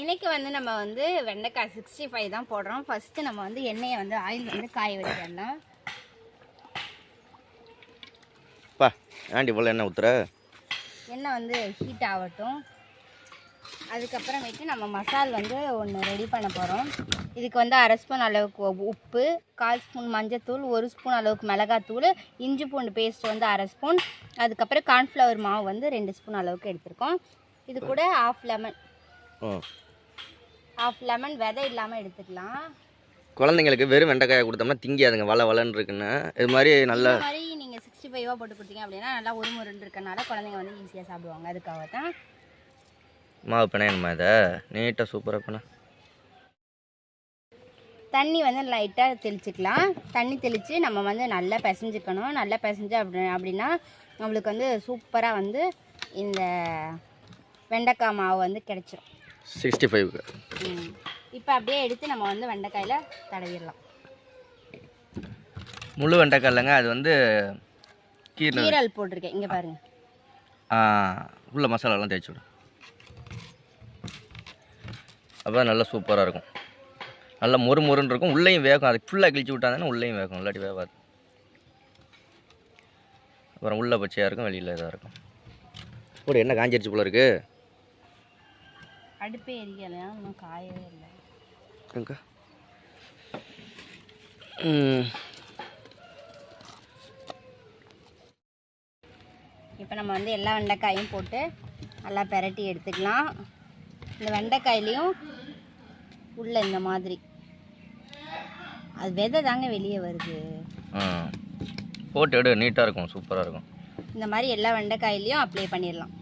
இன்னைக்கு வந்து நம்ம வந்து வெண்டைக்காய் சிக்ஸ்டி ஃபைவ் தான் போடுறோம். ஃபர்ஸ்ட் நம்ம வந்து எண்ணெயை வந்து ஆயில் வந்து காய வச்சிடலாம் பா ஆண்டி இவ்வளோ என்ன ஊத்துற? எண்ணெய் வந்து ஹீட் ஆகட்டும். அதுக்கப்புறமேட்டு நம்ம மசால் வந்து ஒன்று ரெடி பண்ண போகிறோம் இதுக்கு வந்து அரை ஸ்பூன் அளவுக்கு உப்பு கால் ஸ்பூன் மஞ்சத்தூள் ஒரு ஸ்பூன் அளவுக்கு மிளகாத்தூள் இஞ்சி பூண்டு பேஸ்ட் வந்து அரை ஸ்பூன். அதுக்கப்புறம் கார்ன்ஃப்ளவர் மாவு வந்து ரெண்டு ஸ்பூன் அளவுக்கு எடுத்திருக்கோம். இது கூட ஆஃப் லெமன் ஆஃப் லெமன் விதை இல்லாமல் எடுத்துக்கலாம். குழந்தைங்களுக்கு வெறும் வெண்டைக்காயை கொடுத்தோம்னா திங்கியாதுங்க வள வளன்னு இருக்குன்னு. இது மாதிரி நல்ல மாதிரி நீங்கள் சிக்ஸ்டி ஃபைவாக போட்டு கொடுத்தீங்க அப்படின்னா நல்லா ஒரு முருன்னு இருக்கனால குழந்தைங்க வந்து ஈஸியாக சாப்பிடுவாங்க. அதுக்காக தான் மாவு பிணையணுமா இதை? நீட்டாக சூப்பராக பண்ண தண்ணி வந்து லைட்டாக தெளிச்சுக்கலாம். தண்ணி தெளித்து நம்ம வந்து நல்லா பிசைஞ்சுக்கணும். நல்லா பிசைஞ்சு அப்படி அப்படின்னா நம்மளுக்கு வந்து சூப்பராக வந்து இந்த வெண்டைக்காய் மாவு வந்து கிடைச்சிரும். சிக்ஸ்டி ஃபைவ்க்கு இப்போ அப்படியே எடுத்து நம்ம வந்து வெண்டைக்காயில் தடவிடலாம். முழு வெண்டைக்காய் இல்லைங்க அது வந்து கீரை. கீரல் போட்டிருக்கேன். இங்கே பாருங்க. உள்ள மசாலாலாம் தேய்ச்சி விடும் அப்போ நல்லா சூப்பராக இருக்கும். நல்லா மொறு மொறுன்னு இருக்கும். உள்ளேயும் வேகும். அதுக்கு ஃபுல்லாக கிழிச்சு விட்டாங்கன்னா உள்ளேயும் வேகும். இல்லாட்டி வேகாது. அப்புறம் உள்ள பச்சையாக இருக்கும் வெளியில் இதாக இருக்கும். ஒரு என்ன காஞ்சிருச்சு போல இருக்கு. அடுப்பே எரியலையா இன்னும் காயவே இல்லை. அக்கா இப்போ நம்ம வந்து எல்லா வெண்டைக்காயும் போட்டு நல்லா பெரட்டி எடுத்துக்கலாம். இந்த வெண்டைக்காயிலையும் உள்ள இந்த மாதிரி. அது விதை தாங்க வெளியே வருது. போட்டு எடு நீட்டாக இருக்கும் சூப்பராக இருக்கும். இந்த மாதிரி எல்லா வெண்டைக்காயிலையும் அப்ளை பண்ணிடலாம்.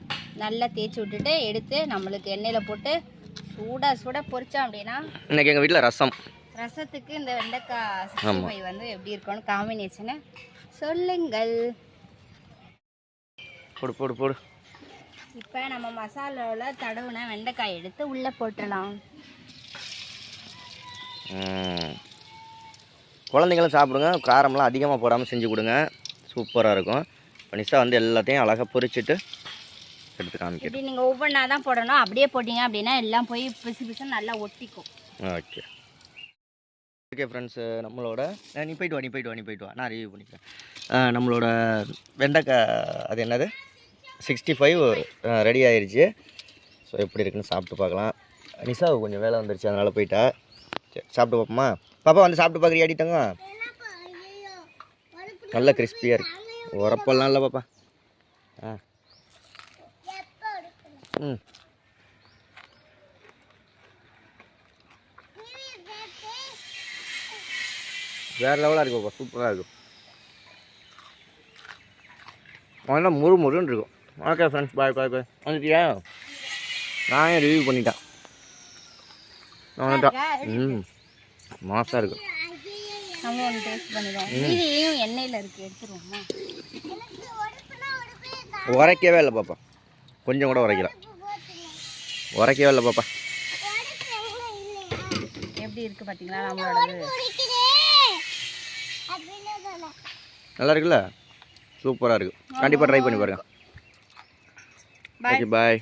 நல்லா தேய்ச்சி விட்டுட்டு எடுத்து நம்மளுக்கு எண்ணெயில் போட்டு சூடாக சூடாக பொரிச்சோம் அப்படின்னா இன்றைக்கி எங்கள் வீட்டில் ரசம். ரசத்துக்கு இந்த வெண்டைக்காய் வந்து எப்படி இருக்கும்னு காம்பினேஷனை சொல்லுங்கள். போடு போடு போடு. இப்போ நம்ம மசாலாவில் தடவுன வெண்டைக்காய் எடுத்து உள்ளே போட்டுடலாம். குழந்தைங்களும் சாப்பிடுங்க. காரம்லாம் அதிகமாக போடாமல் செஞ்சு கொடுங்க. சூப்பராக இருக்கும். நிஷா வந்து எல்லாத்தையும் அழகாக பொரிச்சிட்டு எடுத்து காமிக்கிறேன். இப்படி நீங்கள் ஒவ்வொன்றா தான் போடணும். அப்படியே போட்டிங்க அப்படின்னா எல்லாம் போய் பிசு பிசுன்னு நல்லா ஒட்டிக்கும். ஓகே. ஓகே ஃப்ரெண்ட்ஸு நம்மளோட நீ போயிட்டு வா நீ போயிட்டு வா நீ போயிட்டு வா. நான் ரிவ்யூ பண்ணிக்கிறேன். நம்மளோட வெண்டைக்காய் அது என்னது? சிக்ஸ்டி ஃபைவ் ரெடி ஆயிருச்சு. ஸோ எப்படி இருக்குன்னு சாப்பிட்டு பார்க்கலாம். நிஷாவுக்கு கொஞ்சம் வேலை வந்துருச்சு அதனால் போயிட்டா. சரி சாப்பிட்டு பார்ப்போமா? பாப்பா வந்து சாப்பிட்டு பார்க்குறியா அடிட்டங்க நல்ல கிறிஸ்பியாக இருக்கு. உரப்பெல்லாம் இல்லை பாப்பா. ஆ வேறு லெவலாக இருக்கு பாப்பா. சூப்பராக இருக்கும் அதெல்லாம் முறு முருன்னு இருக்கும். ஓகே ஃப்ரெண்ட்ஸ் பாய் பாய் பாய் வந்துட்டியா? நான் ஏன் ரிவ்யூ பண்ணிட்டேன்? வந்துட்டேன் ம். மாசாக இருக்கும் நம்ம ஒன்று டேஸ்ட் பண்ணிடுவோம். மீதியும் எண்ணெயில் இருக்குது எடுத்துருவோமா? உரைக்கவே இல்லை பாப்பா. கொஞ்சம் கூட உரைக்கல. உரைக்கவே இல்லை பாப்பா. எப்படி இருக்குது பார்த்தீங்களா நம்மளோடது? நல்லா இருக்குல்ல? சூப்பராக இருக்குது கண்டிப்பாக ட்ரை பண்ணி பாருங்கள் Bye. Okay bye